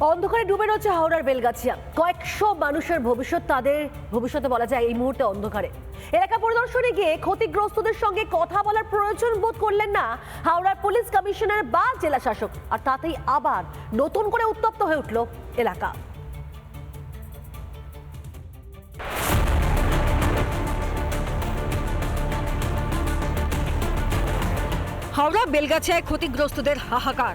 অন্ধকারে ডুবে রয়েছে হাওড়ার বেলগাছিয়া। কয়েকশো মানুষের ভবিষ্যৎ তাদের ভবিষ্যতে বলা যায় এই মুহূর্তে অন্ধকারে। এলাকা পরিদর্শনে গিয়ে ক্ষতিগ্রস্তদের সঙ্গে কথা বলার প্রয়োজন বোধ করলেন না হাওড়ার পুলিশ কমিশনার বা জেলা শাসক। আর তাতেই আবার নতুন করে উত্তপ্ত হয়ে উঠল এলাকা। হাওড়া বেলগাছিয়ায় ক্ষতিগ্রস্তদের হাহাকার।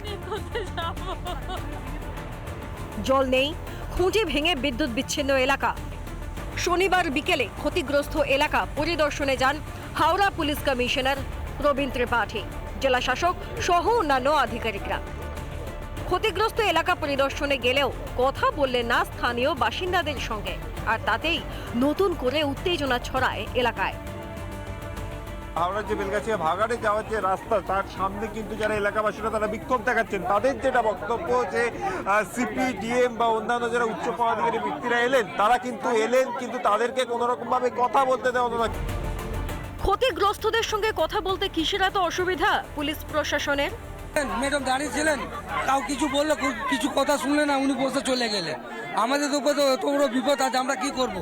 জল নেই, খুঁজে ভেঙে বিদ্যুৎ বিচ্ছিন্ন এলাকা। শনিবার বিকেলে ক্ষতিগ্রস্ত এলাকা পরিদর্শনে যান হাওড়া পুলিশ কমিশনার রবীন্দ্র ত্রিপাঠী, জেলা শাসক সহ অন্যান্য আধিকারিকরা। ক্ষতিগ্রস্ত এলাকা পরিদর্শনে গেলেও কথা বললেন না স্থানীয় বাসিন্দাদের সঙ্গে, আর তাতেই নতুন করে উত্তেজনা ছড়ায় এলাকায়। হাওড়া যে বেলগাছিয়া ভাগাড়ে যাওয়ার যে রাস্তা তার সামনে কিন্তু যারা এলাকাবাসীরা তারা বিক্ষোভ দেখাচ্ছেন। তাদের যেটা বক্তব্য যে সিপি ডিএম বা অন্যান্য যারা উচ্চ পদাধিকারী ব্যক্তিরা এলেন তারা কিন্তু এলেন কিন্তু তাদেরকে কোনো রকম ভাবে কথা বলতে দেওয়া না। ক্ষতিগ্রস্তদের সঙ্গে কথা বলতে কিসের এত অসুবিধা পুলিশ প্রশাসনের? ম্যাডাম দাঁড়িয়ে ছিলেন তাও কিছু বললে কিছু কথা শুনলে না উনি বসে চলে গেলেন। আমাদের তো উপরে তো এত বড় বিপদ আছে আমরা কি করব?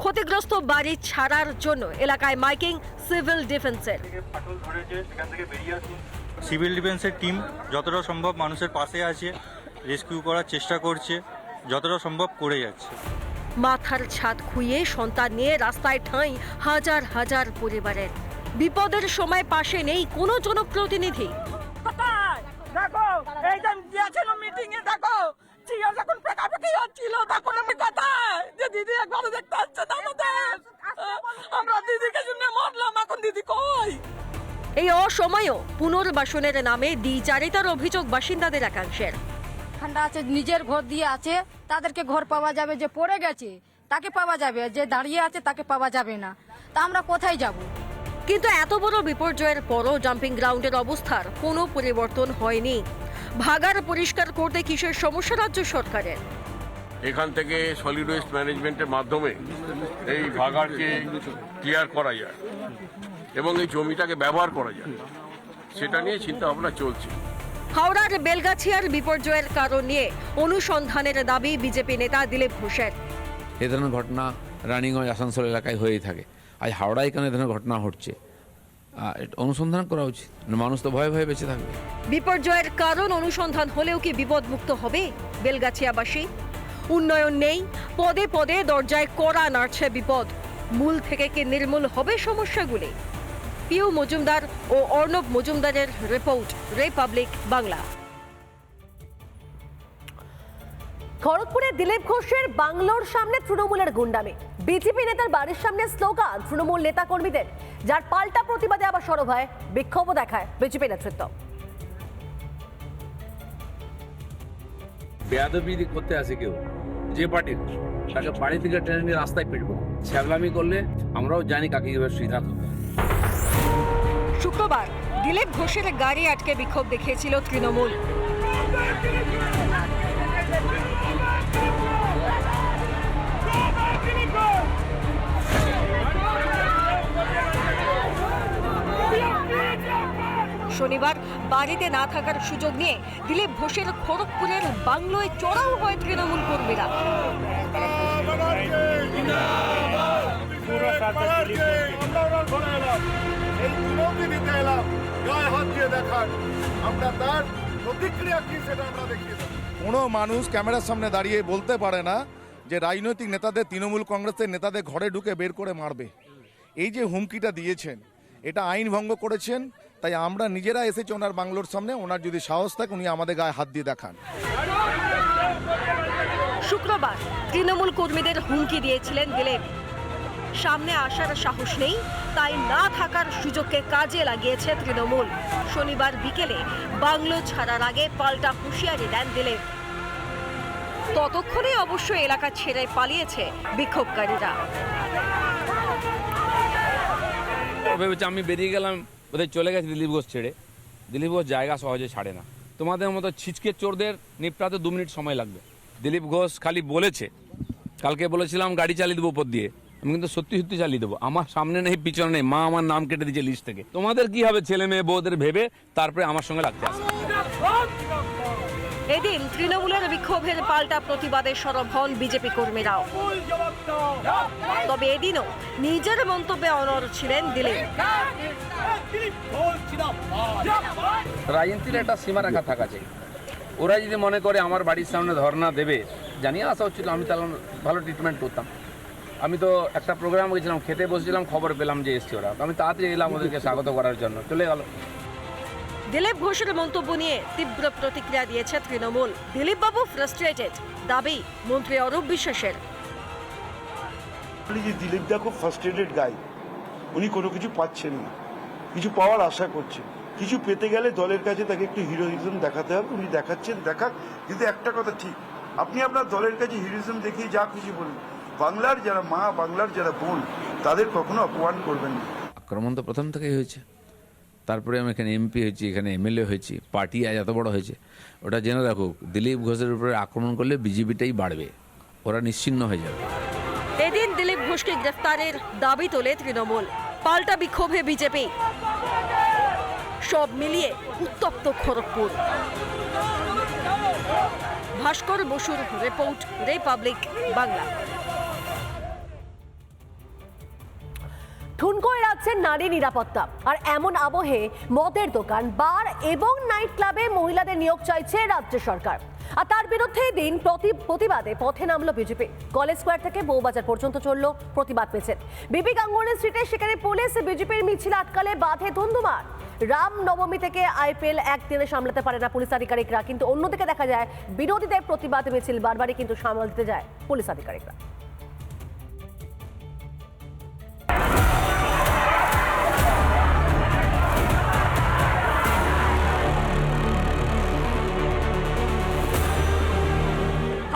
ক্ষতিগ্রস্ত বাড়ি ছাড়ার জন্য এলাকায় মাইকিং সিভিল ডিফেন্সের। সিভিল ডিফেন্সের টিম যতটা সম্ভব মানুষের পাশে আছে রেস্কিউ করার চেষ্টা করছে যতটা সম্ভব করে যাচ্ছে। মাথার ছাদ খুইয়ে সন্তান নিয়ে রাস্তায় ঠাঁই হাজার হাজার পরিবারের। বিপদের সময় পাশে নেই কোনো জনপ্রতিনিধি। দেখো এই যে মিটিং এ দেখো যখন হচ্ছিল তখন আমি কোথায়? যে দিদি একবার দেখতে আসছে না আমাদের। আমরা দিদিকে শুনে মরলাম এখন দিদি কই? এই অসময়েও পুনর্বাসনের নামে দ্বিচারিতার অভিযোগ বাসিন্দাদের একাংশের। ঠান্ডা আছে নিজের ঘর দিয়ে আছে তাদেরকে ঘর পাওয়া যাবে যে পড়ে গেছে তাকে পাওয়া যাবে যে দাঁড়িয়ে আছে তাকে পাওয়া যাবে না। তা আমরা কোথায় যাব? কিন্তু এত বড় বিপর্যয়ের পরও জাম্পিং গ্রাউন্ডের অবস্থার কোনো পরিবর্তন হয়নি। ভাগার পরিষ্কার করতে কিসের সমস্যা রাজ্য সরকারের? এখান থেকে সলিড ওয়েস্ট ম্যানেজমেন্টের মাধ্যমে এই ভাগাড়কে ক্লিয়ার করা যায় এবং এই জমিটাকে ব্যবহার করা যায়। সেটা নিয়ে চিন্তা ভাবনা চলছে। হাওড়ার বেলগাছিয়ার বিপর্যয়ের কারণ নিয়ে অনুসন্ধানের দাবি বিজেপি নেতা দিলীপ ঘোষের। এ ধরনের ঘটনা রানিগঞ্জ আসানসোল এলাকায় হয়েই থাকে। আজ হাওড়ায় কেন এ ধরনের ঘটনা ঘটছে? অনুসন্ধান করা উচিত। মানুষ তো ভয়ে ভয়ে বেঁচে থাকবে। বিপর্যয়ের কারণ অনুসন্ধান হলেও কি বিপদমুক্ত হবে? বেলগাছিয়াবাসী উন্নয়ন নেই, পদে পদে দরজায় কড়া নাড়ছে বিপদ। মূল থেকে কি নির্মূল হবে সমস্যাগুলি? পিউ মজুমদার ও অর্ণব মজুমদারের রিপোর্ট, রিপাবলিক বাংলা। খড়গপুরে দিলীপ ঘোষের বাংলোর সামনে তৃণমূলের গুন্ডামি। বিজেপি নেতার বাড়ির সামনে স্লোগান তৃণমূল নেতা কর্মীদের যার পাল্টা প্রতিবাদে আবার সরব হয় বিক্ষোভও দেখায় বিজেপি নেতৃত্ব। বেয়াদবি করতে আসে কেউ? যে পার্টির? তাকে বাড়ি থেকে ট্রেনে নিয়ে রাস্তায় পিটবো ছ্যাবলামি করলে আমরাও জানি কাকে কীভাবে সিদ্ধান্ত শুক্রবার দিলীপ ঘোষের গাড়ি আটকে বিক্ষোভ দেখিয়েছিল তৃণমূল। শনিবার বাড়িতে না থাকার সুযোগ নিয়ে দিলীপ ঘোষের খড়গপুরের বাংলোয় চড়াও হয় তৃণমূল কর্মীরা। কোনো মানুষ ক্যামেরার সামনে দাঁড়িয়ে বলতে পারে না যে রাজনৈতিক নেতাদের, তৃণমূল কংগ্রেসের নেতাদের ঘরে ঢুকে বের করে মারবে। এই যে হুমকিটা দিয়েছেন, এটা আইন ভঙ্গ করেছেন তাই আমরা নিজেরা এসেছি ওনার বাংলোর সামনে। ওনার যদি সাহস থাকে উনি আমাদের গায়ে হাত দিয়ে দেখান। শুক্রবার তৃণমূল কর্মীদের হুমকি দিয়েছিলেন দিলীপ। সামনে আসার সাহস নেই তাই না থাকার সুযোগকে কাজে লাগিয়েছে তৃণমূল। শনিবার বিকেলে বাংলো ছাড়ার আগে পাল্টা হুঁশিয়ারি দেন দিলীপ। ততক্ষণে অবশ্য এলাকা ছেড়ে পালিয়েছে বিক্ষোভকারীরা। ভেবেছে আমি বেরিয়ে গেলাম। বোধহয় চলে গেছে দিলীপ ঘোষ ছেড়ে। দিলীপ ঘোষ জায়গা সহজে ছাড়ে না। তোমাদের মতো ছিচকে চোরদের নিপটাতে দু মিনিট সময় লাগবে। দিলীপ ঘোষ খালি বলেছে, কালকে বলেছিলাম গাড়ি চালিয়ে দেবো উপর দিয়ে। আমি কিন্তু সত্যি সত্যি চালিয়ে দেবো। আমার সামনে নেই, পিছনে নেই। মা আমার নাম কেটে দিয়েছে লিস্ট থেকে। তোমাদের কি হবে ছেলে মেয়ে বউদের ভেবে? তারপরে আমার সঙ্গে লাগতে আসবে। এদিন তৃণমূলের বিক্ষোভের পাল্টা প্রতিবাদে সরব হন বিজেপি কর্মীরাও। তবে এদিনও নিজের মন্তব্যে অনর ছিলেন দিলীপ। রাজনীতির একটা সীমারেখা থাকা চাই। ওরা যদি মনে করে আমার বাড়ির সামনে ধর্ণা দেবে জানিয়ে আসা হচ্ছিল আমি তাহলে ভালো ট্রিটমেন্ট করতাম। আমি তো একটা প্রোগ্রাম গেছিলাম খেতে বসেছিলাম খবর পেলাম যে এসছে ওরা। আমি তাড়াতাড়ি এলাম ওদেরকে স্বাগত করার জন্য চলে গেল। দিলীপ ঘোষের মন্তব্য নিয়ে তীব্র প্রতিক্রিয়া দিয়েছে তৃণমূল। দিলীপ বাবু ফ্রাস্ট্রেটেড দাবি মন্ত্রী অরূপ বিশ্বাসের। বলি যে দিলীপদা খুব ফার্স্ট্রেটেড গাই উনি কোনো কিছু পাচ্ছেন না। কিছু পাওয়ার আশা করছে। কিছু পেতে গেলে দলের কাছে তাকে একটু হিরোইজম দেখাতে হবে। উনি দেখাচ্ছেন দেখাক। কিন্তু একটা কথা ঠিক আপনি আপনার দলের কাছে হিরোইজম দেখিয়ে যা খুশি বলুন। বাংলার যারা মা বাংলার যারা বোন তাদের কখনো অপমান করবেন না। আক্রমণ তো প্রথম থেকেই হয়েছে। তারপরে আমি এখানে এমপি হয়েছি এখানে এমএলএ হয়েছি পার্টি আজ এত বড় হয়েছে। ওটা জেনে রাখুক দিলীপ ঘোষের উপরে আক্রমণ করলে বিজেপিটাই বাড়বে। ওরা নিশ্চিন্ন হয়ে যাবে। এদিন দিলীপ ঘোষকে গ্রেফতারের দাবি তোলে তৃণমূল। পাল্টা বিক্ষোভে বিজেপি। সব মিলিয়ে উত্তপ্ত খড়গপুর। ভাস্কর বসুর রিপোর্ট, রিপাবলিক বাংলা। ঠুনকোয় রাখছেন নারী নিরাপত্তা আর এমন আবহে মদের দোকান, বার এবং নাইট ক্লাবে মহিলাদের নিয়োগ চাইছে রাজ্য সরকার। আর তার বিরুদ্ধে দিন প্রতিবাদে পথে নামলো বিজেপি। কলেজ স্কোয়ার থেকে বউবাজার পর্যন্ত চলল প্রতিবাদ মিছিল। বিপি গাঙ্গুলি স্ট্রিটে সেখানে পুলিশ বিজেপির মিছিল আটকালে বাধে ধুন্ধুমার। রাম নবমী থেকে আইপিএল একদিনে সামলাতে পারে না পুলিশ আধিকারিকরা, কিন্তু অন্যদিকে দেখা যায় বিরোধীদের প্রতিবাদ মিছিল বারবারই কিন্তু সামাল দিতে যায় পুলিশ আধিকারিকরা।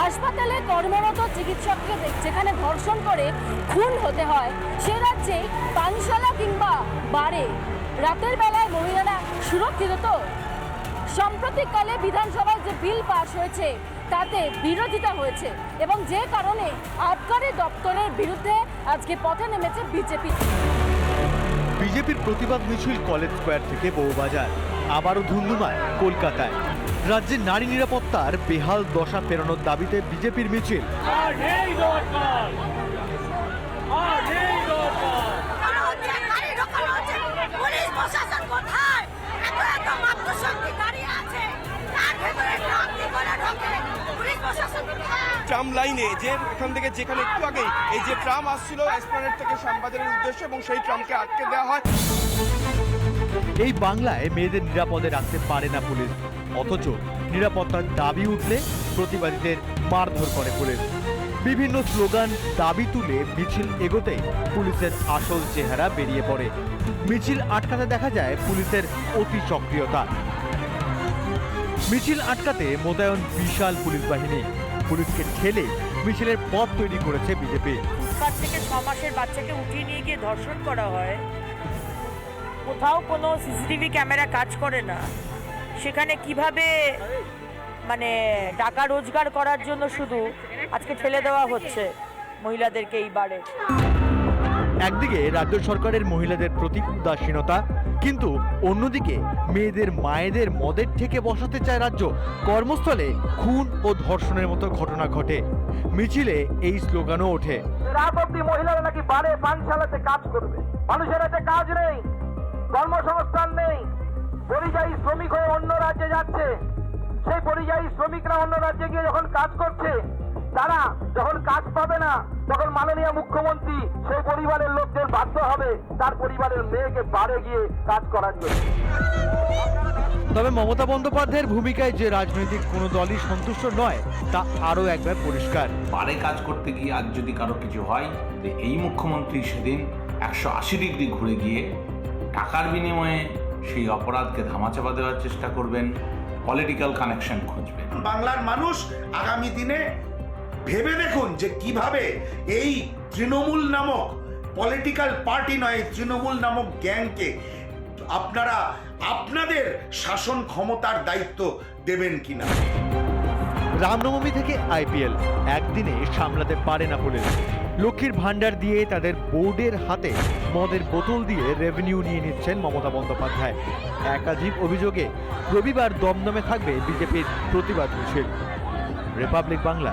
হাসপাতালে কর্মরত চিকিৎসককে যেখানে ধর্ষণ করে খুন হতে হয়, সে রাজ্যে পানশালা কিংবা বারে। রাতের বেলায় মহিলারা সুরক্ষিত তো? সাম্প্রতিককালে বিধানসভায় যে বিল পাশ হয়েছে তাতে বিরোধিতা হয়েছে এবং যে কারণে আবকারি দপ্তরের বিরুদ্ধে আজকে পথে নেমেছে বিজেপি। বিজেপির প্রতিবাদ মিছিল কলেজ স্কোয়ার থেকে বউবাজার আবারও ধুন্ধুমায় কলকাতায়। রাজ্যের নারী নিরাপত্তার বেহাল দশা ফেরানোর দাবিতে বিজেপির মিছিল। লাইনে যে এখান থেকে যেখানে একটু আগে এই যে ট্রাম আসছিল এসপ্লানেট থেকে শ্যামবাজারের উদ্দেশ্যে এবং সেই ট্রামকে আটকে দেওয়া হয়। এই বাংলায় মেয়েদের নিরাপদে রাখতে পারে না পুলিশ। অথচ নিরাপত্তার দাবি উঠলে প্রতিবাদীদের মারধর করে পুলিশ। বিভিন্ন স্লোগান, দাবি তুলে মিছিল এগোতেই পুলিশের আসল চেহারা বেরিয়ে পড়ে। মিছিল আটকাতে দেখা যায় পুলিশের অতি সক্রিয়তা। মিছিল আটকাতে মোতায়েন বিশাল পুলিশ বাহিনী। পুলিশকে ঠেলে মিছিলের পথ তৈরি করেছে বিজেপি। পাঁচ থেকে ছ মাসের বাচ্চাকে উঠিয়ে নিয়ে গিয়ে ধর্ষণ করা হয়। কোথাও কোনো সিসিটিভি ক্যামেরা কাজ করে না। সেখানে কীভাবে মানে টাকা রোজগার করার জন্য শুধু আজকে ঠেলে দেওয়া হচ্ছে মহিলাদেরকে এই বারে একদিকে রাজ্য সরকারের মহিলাদের প্রতি উদাসীনতা, কিন্তু অন্যদিকে মেয়েদের মায়েদের মদের থেকে বসাতে চায় রাজ্য। কর্মস্থলে খুন ও ধর্ষণের মতো ঘটনা ঘটে। মিছিলে এই স্লোগানও ওঠে। রাত অব্দি মহিলারা নাকি বারে পানশালাতে কাজ করবে। মানুষের হাতে কাজ নেই, কর্মসংস্থান নেই। পরিযায়ী শ্রমিক হয়ে অন্য রাজ্যে যাচ্ছে। সেই পরিযায়ী শ্রমিকরা অন্য রাজ্যে গিয়ে যখন কাজ করছে তারা যখন কাজ পাবে না তখন মাননীয় মুখ্যমন্ত্রী সেই পরিবারের লোকদের বাধ্য হবে তার পরিবারের মেয়েকে বাড়ে গিয়ে কাজ করার জন্য। তবে মমতা বন্দ্যোপাধ্যায়ের ভূমিকায় যে রাজনৈতিক কোনো দলই সন্তুষ্ট নয় তা আরও একবার পরিষ্কার। পারে কাজ করতে গিয়ে আজ যদি কারও কিছু হয় যে এই মুখ্যমন্ত্রী সেদিন একশো আশি ডিগ্রি ঘুরে গিয়ে টাকার বিনিময়ে সেই অপরাধকে ধামাচাপা দেওয়ার চেষ্টা করবেন পলিটিক্যাল কানেকশন খুঁজবেন। বাংলার মানুষ আগামী দিনে ভেবে দেখুন যে কীভাবে এই তৃণমূল নামক পলিটিক্যাল পার্টি নয় তৃণমূল নামক গ্যাংকে আপনারা, আপনাদের শাসন ক্ষমতার দায়িত্ব দেবেন কিনা? রামনবমী থেকে আইপিএল একদিনে সামলাতে পারে না পুলিশ। লক্ষ্মীর ভাণ্ডার দিয়ে তাদের বোর্ডের হাতে মদের বোতল দিয়ে রেভিনিউ নিয়ে নিচ্ছেন মমতা বন্দ্যোপাধ্যায়। একাধিক অভিযোগে রবিবার দমদমে থাকবে বিজেপির প্রতিবাদ মিছিল। রিপাবলিক বাংলা